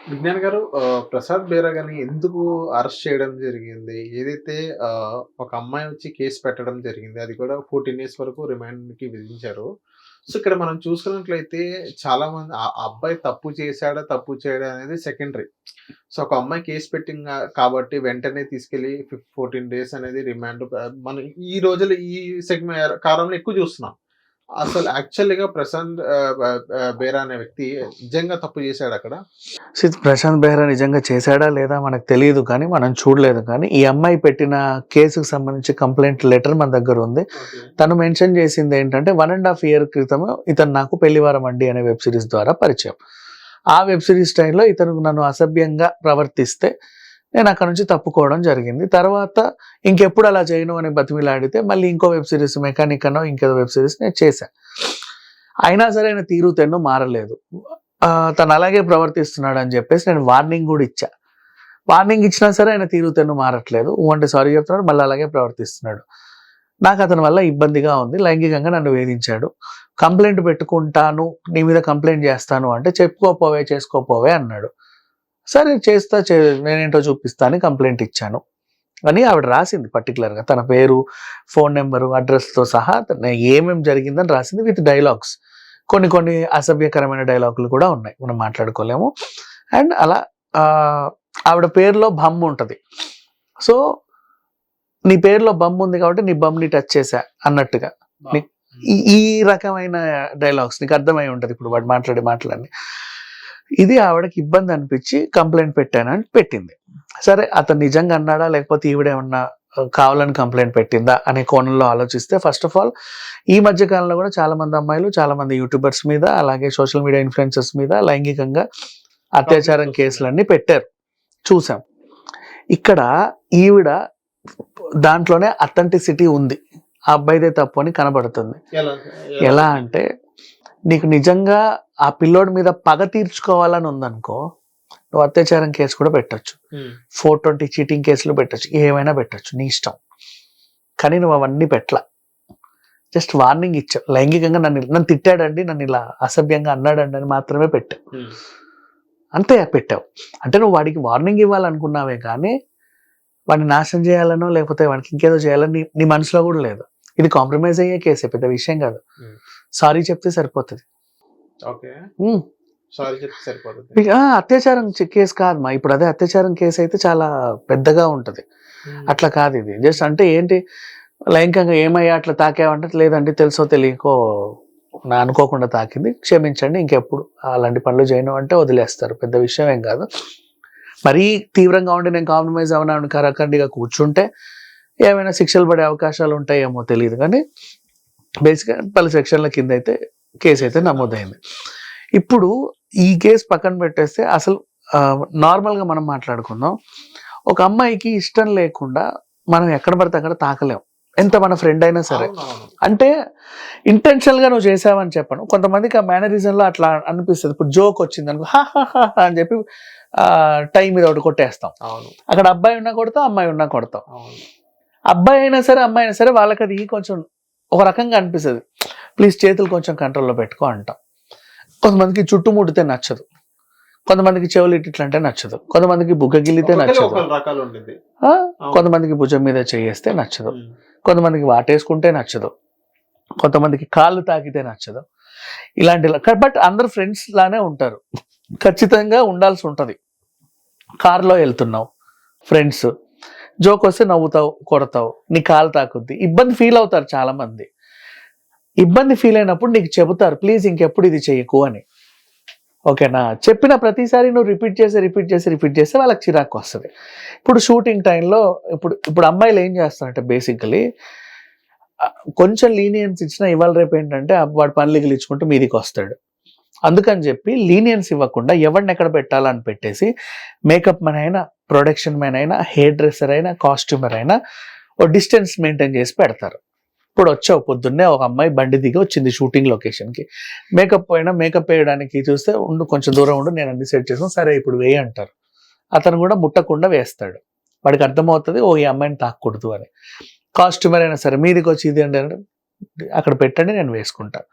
విజ్ఞాన్ గారు ప్రసాద్ బేరా గారిని ఎందుకు అరెస్ట్ చేయడం జరిగింది? ఏదైతే ఒక అమ్మాయి వచ్చి కేస్ పెట్టడం జరిగింది. అది కూడా ఫోర్టీన్ డేస్ వరకు రిమాండ్‌కి విధించారు. సో, ఇక్కడ మనం చూసుకున్నట్లయితే చాలామంది ఆ ఆ అబ్బాయి తప్పు చేశాడా? తప్పు చేయడా? అనేది సెకండరీ. సో, ఒక అమ్మాయి కేస్ పెట్టింది కాబట్టి వెంటనే తీసుకెళ్ళి ఫిఫ్ 14 డేస్ అనేది రిమాండ్ మనం ఈ రోజుల్లో ఈ సెగ్మెంట్ కాలంలో ఎక్కువ చూస్తున్నాం. అసలు యాక్చువల్‌గా ప్రశాంత్ బేరా అనే వ్యక్తి నిజంగా తప్పు చేశాడా అక్కడ? ప్రశాంత్ బెహ్రా నిజంగా చేశాడా లేదా మనకు తెలీదు కానీ, మనం చూడలేదు కానీ, ఈ అమ్మాయి పెట్టిన కేసుకు సంబంధించి కంప్లెయింట్ లెటర్ మన దగ్గర ఉంది. తను మెన్షన్ చేసింది ఏంటంటే 1 ½ ఇయర్ క్రితం ఇతను నాకు పెళ్ళివారం అండి అనే వెబ్ సిరీస్ ద్వారా పరిచయం. ఆ వెబ్ సిరీస్ టైంలో ఇతను నన్ను అసభ్యంగా ప్రవర్తిస్తే నేను అక్కడ నుంచి తప్పుకోవడం జరిగింది. తర్వాత ఇంకెప్పుడు అలా చేయను అని బతిమిలాడితే మళ్ళీ ఇంకో వెబ్ సిరీస్ మెకానిక్ అనో ఇంకేదో వెబ్ సిరీస్ నేను చేశాను అయినా సరే ఆయన తీరు తెన్ను మారలేదు. తను అలాగే ప్రవర్తిస్తున్నాడు అని చెప్పేసి నేను వార్నింగ్ కూడా ఇచ్చా. వార్నింగ్ ఇచ్చినా సరే ఆయన తీరు తెన్ను మారట్లేదు. ఊ అంటే సారీ చెప్తున్నాడు మళ్ళీ అలాగే ప్రవర్తిస్తున్నాడు. నాకు అతని వల్ల ఇబ్బందిగా ఉంది. లైంగికంగా నన్ను వేధించాడు. కంప్లైంట్ పెట్టుకుంటాను. నీ మీద కంప్లైంట్ చేస్తాను అంటే చెప్పుకోపోవే, చేసుకోపోవే అన్నాడు. సరే చేస్తా చే నేనేంటో చూపిస్తా అని కంప్లెయింట్ ఇచ్చాను. అని ఆవిడ రాసింది పర్టిక్యులర్‌గా. తన పేరు, ఫోన్ నంబరు, అడ్రెస్‌తో సహా తను ఏమేమి జరిగిందని రాసింది విత్ డైలాగ్స్. కొన్ని కొన్ని అసభ్యకరమైన డైలాగులు కూడా ఉన్నాయి. మనం మాట్లాడుకోలేము. అండ్ అలా ఆవిడ పేరులో బమ్ ఉంటది. సో, నీ పేరులో బమ్ ఉంది కాబట్టి నీ బమ్‌ని టచ్ చేశా అన్నట్టుగా. ఈ ఈ రకమైన డైలాగ్స్ నీకు అర్థమై ఉంటది ఇప్పుడు వాడు మాట్లాడే మాటలన్నీ. ఇది ఆవిడకి ఇబ్బంది అనిపించి కంప్లెయింట్ పెట్టానని పెట్టింది. సరే అతను నిజంగా అన్నాడా? లేకపోతే ఈవిడేమన్నా కావాలని కంప్లెయింట్ పెట్టిందా? అనే కోణంలో ఆలోచిస్తే ఫస్ట్ ఆఫ్ ఆల్ ఈ మధ్య కాలంలో కూడా చాలా మంది అమ్మాయిలు, చాలా మంది యూట్యూబర్స్ మీద, అలాగే సోషల్ మీడియా ఇన్‌ఫ్లుయెన్సర్స్ మీద లైంగికంగా అత్యాచారం కేసులన్నీ పెట్టారు. చూసాం. ఇక్కడ ఈవిడ దాంట్లోనే అథెంటిసిటీ ఉంది. ఆ అబ్బాయిదే తప్పు అని కనబడుతుంది. ఎలా అంటే నీకు నిజంగా ఆ పిల్లోడి మీద పగ తీర్చుకోవాలని ఉందనుకో, నువ్వు అత్యాచారం కేసు కూడా పెట్టొచ్చు. హ్మ్. 420 చీటింగ్ కేసులు పెట్టొచ్చు. ఏమైనా పెట్టొచ్చు. నీ ఇష్టం. కానీ నువ్వు అవన్నీ పెట్టలా. జస్ట్ వార్నింగ్ ఇచ్చావు. లైంగికంగా నన్ను నన్ను తిట్టాడండి, నన్ను ఇలా అసభ్యంగా అన్నాడండి అని మాత్రమే పెట్టావు. హ్మ్. అంతే పెట్టావు. అంటే నువ్వు వాడికి వార్నింగ్ ఇవ్వాలనుకున్నావే కానీ, వాడిని నాశనం చేయాలనో లేకపోతే వాడికి ఇంకేదో చేయాలని నీ మనసులో కూడా లేదు. ఇది కాంప్రమైజ్ అయ్యే కేసే పెద్ద విషయం కాదు. సారీ చెప్తే సరిపోతది. అత్యాచారం కేసు కాదమ్మా. ఇప్పుడు అదే అత్యాచారం కేసు అయితే చాలా పెద్దగా ఉంటది. అట్లా కాదు ఇది. జస్ట్ అంటే ఏంటి లైంగికంగా ఏమయ్యా అట్లా తాకావంటే లేదండి తెలుసో తెలియకో నా అనుకోకుండా తాకింది. క్షమించండి ఇంకెప్పుడు అలాంటి పనులు చేయను అంటే వదిలేస్తారు. పెద్ద విషయం ఏం కాదు. మరీ తీవ్రంగా ఉండి నేను కాంప్రమైజ్ అవ్వనని కరాఖండిగా కూర్చుంటే ఏమైనా శిక్షలు పడే అవకాశాలు ఉంటాయేమో తెలియదు కానీ బేసిక్‌గా పలు సెక్షన్ల కింద అయితే కేసు అయితే నమోదైంది. ఇప్పుడు ఈ కేసు పక్కన పెట్టేస్తే అసలు నార్మల్‌గా మనం మాట్లాడుకుందాం. ఒక అమ్మాయికి ఇష్టం లేకుండా మనం ఎక్కడ పడితే అక్కడ తాకలేం. ఎంత మన ఫ్రెండ్ అయినా సరే. అంటే ఇంటెన్షనల్‌గా నువ్వు చేసావని చెప్పను. కొంతమందికి ఆ మేనరిజంలో అట్లా అనిపిస్తది. ఇప్పుడు జోక్! హా! హా! అని చెప్పి టై మీద ఒకటి కొట్టేస్తాం. అవును. అక్కడ అబ్బాయి ఉన్నా కొడతాం, అమ్మాయి ఉన్నా కొడతాం. అబ్బాయి అయినా సరే, అమ్మాయి అయినా సరే వాళ్ళకి అది కొంచెం ఒక రకంగా అనిపిస్తది. ప్లీజ్ చేతులు కొంచెం కంట్రోల్‌లో పెట్టుకో అంటాం. కొంతమందికి చుట్టు ముడితే నచ్చదు. కొంతమందికి చెవులు ఇట్లా అంటే నచ్చదు. కొంతమందికి బుగ్గ గిల్లితే నచ్చదు. కొంతమందికి భుజం మీద చేయేస్తే నచ్చదు. కొంతమందికి వాటేసుకుంటే నచ్చదు. కొంతమందికి కాళ్ళు తాకితే నచ్చదు. ఇలాంటి బట్ అందరు ఫ్రెండ్స్ లానే ఉంటారు. ఖచ్చితంగా ఉండాల్సి ఉంటది. కార్‌లో వెళ్తున్నావు ఫ్రెండ్స్. జోక్ వస్తే నవ్వుతావు, కొడతావు. నీ కాలు తాకుద్ది. ఇబ్బంది ఫీల్ అవుతారు చాలా మంది. ఇబ్బంది ఫీల్ అయినప్పుడు నీకు చెబుతారు ప్లీజ్ ఇంకెప్పుడు ఇది చెయ్యకు అని. ఓకేనా? చెప్పిన ప్రతిసారి నువ్వు రిపీట్ చేసి, రిపీట్ చేసి, రిపీట్ చేస్తే వాళ్ళకి చిరాకు వస్తుంది ఇప్పుడు షూటింగ్ టైంలో ఇప్పుడు ఇప్పుడు అమ్మాయిలు ఏం చేస్తారంటే బేసికల్లీ కొంచెం లీనియన్స్ ఇచ్చినా ఇవాళ రేపు ఏంటంటే వాడు పనులు ఇచ్చుకుంటూ మీదికి వస్తాడు. అందుకని చెప్పి లీనియన్స్ ఇవ్వకుండా ఎవరిని ఎక్కడ పెట్టాలని పెట్టేసి మేకప్ మ్యాన్ అయినా, ప్రొడక్షన్ మ్యాన్ అయినా, హెయిర్ డ్రెస్సర్ అయినా, కాస్ట్యూమర్ అయినా ఓ డిస్టెన్స్ మెయింటైన్ చేసి పెడతారు. ఇప్పుడు వచ్చావు పొద్దున్నే ఒక అమ్మాయి బండి దిగి వచ్చింది షూటింగ్ లొకేషన్‌కి. మేకప్ పోయినా మేకప్ వేయడానికి చూస్తే ఉండు కొంచెం దూరం ఉండు నేను అన్ని సెట్ చేసాను. సరే ఇప్పుడు వేయి అంటారు. అతను కూడా ముట్టకుండా వేస్తాడు. వాడికి అర్థమవుతుంది ఓ ఈ అమ్మాయిని తాకూడదు అని. కాస్ట్యూమర్ అయినా సరే మీదికి వచ్చి ఇది అంటే అక్కడ పెట్టండి నేను వేసుకుంటాను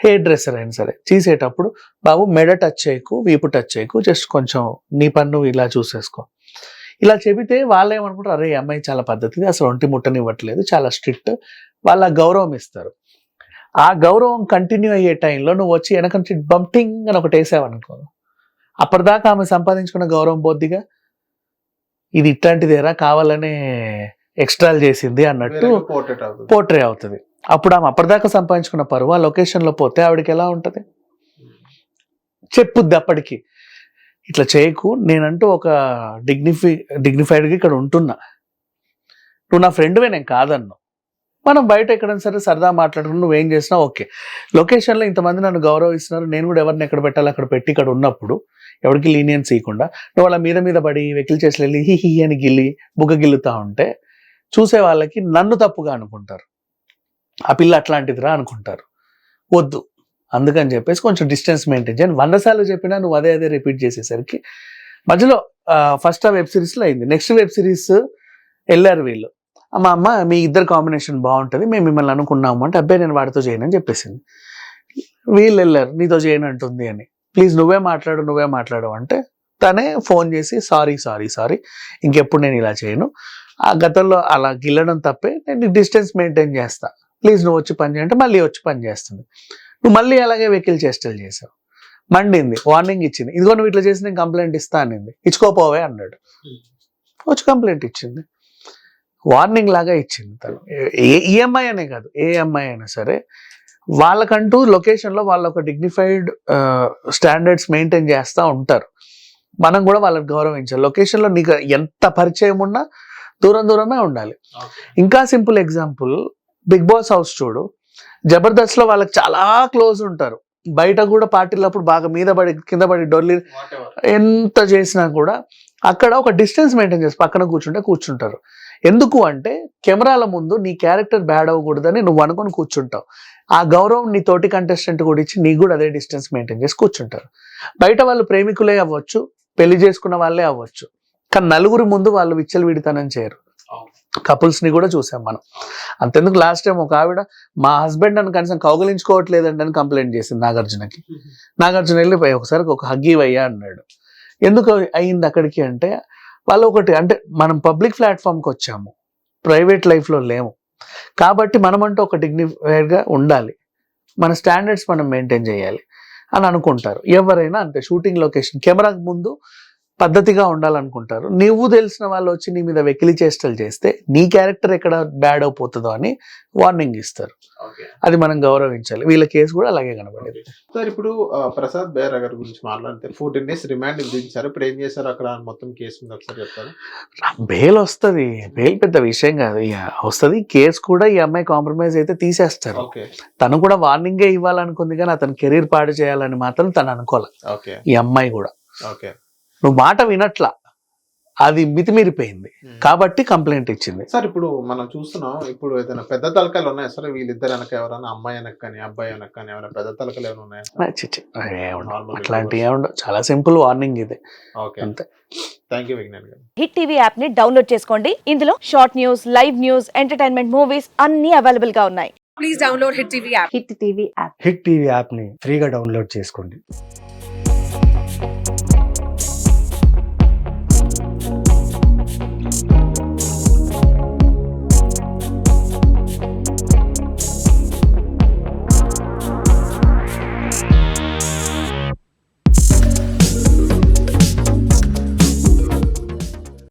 హెయిర్ డ్రెస్సర్ అయినా సరే తీసేటప్పుడు బాబు మెడ టచ్ చేయకు వీపు టచ్ చేయకు జస్ట్ కొంచెం నీ పన్ను ఇలా చూసేసుకో ఇలా చెబితే వాళ్ళు ఏమనుకుంటారు అరే అమ్మాయి చాలా పద్ధతిది అసలు ఒంటి ముట్టనివ్వట్లేదు చాలా స్ట్రిక్ట్. వాళ్ళ గౌరవం ఇస్తారు. ఆ గౌరవం కంటిన్యూ అయ్యే టైంలో నువ్వు వచ్చి వెనక నుంచి బంపింగ్ అని ఒకటి వేసావనుకో అప్పటిదాకా ఆమె సంపాదించుకున్న గౌరవం బొద్దిగా ఇది ఇట్లాంటిదేరా కావాలనే ఎక్స్ట్రాల్ చేసింది అన్నట్టు పోర్ట్రే అవుతుంది. అప్పుడు ఆమె అప్పటిదాకా సంపాదించుకున్న పరువు ఆ లొకేషన్లో పోతే ఆవిడకి ఎలా ఉంటుంది? చెప్పుద్ది అప్పటికి. ఇట్లా చేయకు నేనంటూ ఒక డిగ్నిఫై డిగ్నిఫైడ్గా ఇక్కడ ఉంటున్నా. నువ్వు నా ఫ్రెండ్వే నేను కాదన్ను. మనం బయట ఎక్కడైనా సరే సరదా మాట్లాడుకుని నువ్వేం చేసినా ఓకే. లొకేషన్లో ఇంతమంది నన్ను గౌరవిస్తున్నారు. నేను కూడా ఎవరిని ఎక్కడ పెట్టాలి అక్కడ పెట్టి ఇక్కడ ఉన్నప్పుడు ఎవరికి లీనియన్స్ ఇవ్వకుండా నువ్వు వాళ్ళ మీద మీద పడి వెకిల్ చేసి వెళ్ళి హి హి అని గిల్లి బుగ్గ గిల్లుతా ఉంటే చూసే వాళ్ళకి నన్ను తప్పుగా అనుకుంటారు. ఆ పిల్ల అట్లాంటిదిరా అనుకుంటారు. వద్దు. అందుకని చెప్పేసి కొంచెం డిస్టెన్స్ మెయింటైన్ చేయండి. వంద సార్లు చెప్పినా నువ్వు అదే అదే రిపీట్ చేసేసరికి మధ్యలో ఫస్ట్ ఆ వెబ్ సిరీస్లో అయింది. నెక్స్ట్ వెబ్ సిరీస్ వెళ్ళారు వీళ్ళు అమ్మ అమ్మ మీ ఇద్దరు కాంబినేషన్ బాగుంటుంది మేము మిమ్మల్ని అనుకున్నాము అంటే అబ్బాయి నేను వాడితో చేయను అని చెప్పేసింది. వీళ్ళు వెళ్ళారు నీతో చేయను అంటుంది అని. ప్లీజ్ నువ్వే మాట్లాడు నువ్వే మాట్లాడు అంటే తనే ఫోన్ చేసి సారీ సారీ సారీ ఇంకెప్పుడు నేను ఇలా చేయను. ఆ గతంలో అలా గిల్లడం తప్పే నేను డిస్టెన్స్ మెయింటైన్ చేస్తా. ప్లీజ్ నువ్వు వచ్చి పని చేయంటే మళ్ళీ వచ్చి పని చేస్తుంది. నువ్వు మళ్ళీ అలాగే వెహికల్ చేష్టలు చేసావు. మండింది వార్నింగ్ ఇచ్చింది. ఇదిగో నువ్వు ఇట్లా చేసి నేను కంప్లైంట్ ఇస్తా అనింది. ఇచ్చుకోపోవే అన్నాడు. వచ్చి కంప్లైంట్ ఇచ్చింది. వార్నింగ్ లాగా ఇచ్చింది తను. ఏ ఈఎంఐ అనే కాదు ఏ అమ్మాయి అయినా సరే వాళ్ళకంటూ లొకేషన్లో వాళ్ళ ఒక డిగ్నిఫైడ్ స్టాండర్డ్స్ మెయింటైన్ చేస్తూ ఉంటారు. మనం కూడా వాళ్ళని గౌరవించాలి. లొకేషన్లో నీకు ఎంత పరిచయం ఉన్నా దూరం దూరమే ఉండాలి. ఇంకా simple example Bigg Boss house చూడు. జబర్దస్త్లో వాళ్ళకి చాలా క్లోజ్ ఉంటారు. బయట కూడా పార్టీలప్పుడు బాగా మీద పడి కింద పడి డొల్లి ఎంత చేసినా కూడా అక్కడ ఒక డిస్టెన్స్ మెయింటైన్ చేసి పక్కన కూర్చుంటే కూర్చుంటారు. ఎందుకు అంటే కెమెరాల ముందు నీ క్యారెక్టర్ బ్యాడ్ అవ్వకూడదని నువ్వు అనుకొని కూర్చుంటావు. ఆ గౌరవం నీ తోటి కంటెస్టెంట్ కూడా ఇచ్చి నీకు కూడా అదే డిస్టెన్స్ మెయింటైన్ చేసి కూర్చుంటారు. బయట వాళ్ళు ప్రేమికులే అవ్వచ్చు పెళ్ళి చేసుకున్న వాళ్ళే అవ్వచ్చు. కానీ నలుగురి ముందు వాళ్ళు విచ్చలు విడితనం చేయరు. కపుల్స్ని కూడా చూసాం మనం. అంతెందుకు లాస్ట్ టైం ఒక ఆవిడ మా హస్బెండ్ అని కనీసం కౌగలించుకోవట్లేదండి అని కంప్లైంట్ చేసింది నాగార్జునకి. నాగార్జున వెళ్ళిపోయి ఒకసారి ఒక హగ్గి వయ్యా అన్నాడు. ఎందుకు అయింది అక్కడికి అంటే వాళ్ళు ఒకటి అంటే మనం పబ్లిక్ ప్లాట్ఫామ్కి వచ్చాము. ప్రైవేట్ లైఫ్లో లేము. కాబట్టి మనమంటూ ఒక డిగ్నిఫైడ్గా ఉండాలి. మన స్టాండర్డ్స్ మనం మెయింటైన్ చేయాలి అని అనుకుంటారు. ఎవరైనా అంతే షూటింగ్ లొకేషన్ కెమెరాకు ముందు పద్ధతిగా ఉండాలనుకుంటారు. నువ్వు తెలిసిన వాళ్ళు వచ్చి నీ మీద వెకిలి చేష్టలు చేస్తే నీ క్యారెక్టర్ ఎక్కడ బ్యాడ్ అయిపోతుందో అని వార్నింగ్ ఇస్తారు. అది మనం గౌరవించాలి. వీళ్ళ కేసు కూడా అలాగే కనబడేది. సార్ ఇప్పుడు ప్రసాద్ బేరా గారి గురించి మాట్లాడితే ఫోర్టీన్ డేస్ రిమాండ్ విధించారు. ఇప్పుడు ఏం చేశారు? అక్కడ మొత్తం కేసు మీద ఒకసారి చెప్తారు? బెయిల్ వస్తుంది. బెయిల్ పెద్ద విషయం కాదు. వస్తుంది. కేసు కూడా ఈ అమ్మాయి కాంప్రమైజ్ అయితే తీసేస్తారు. ఓకే తను కూడా వార్నింగే ఇవ్వాలనుకుంది కానీ అతను కెరీర్ పాడు చేయాలని మాత్రం తను అనుకోలే. ఓకే ఈ అమ్మాయి కూడా. ఓకే నువ్వు మాట వినట్లా. అది మితిమీరిపోయింది. కాబట్టి కంప్లైంట్ ఇచ్చింది. సార్ ఇప్పుడు మనం చూస్తున్నాం ఇప్పుడు ఏదైనా పెద్ద తలకాయలు ఉన్నాయా సార్? వీళ్ళిద్దరు వెనక ఎవరైనా అమ్మాయి వెనక కానీ అబ్బాయి వెనక కానీ ఏమైనా పెద్ద తలకాయలు ఏమైనా ఉన్నాయా అట్లాంటివి ఏముండవు. చాలా సింపుల్ వార్నింగ్ ఇది. ఓకే. అంతే. Thank you Vignan garu. Hit TV యాప్ని డౌన్లోడ్ చేసుకోండి. ఇందులో short news live news entertainment movies అన్ని అవైలబుల్గా ఉన్నాయి. Please download Hit TV app. Hit TV app Hit TV యాప్ని ఫ్రీగా డౌన్లోడ్ చేసుకోండి.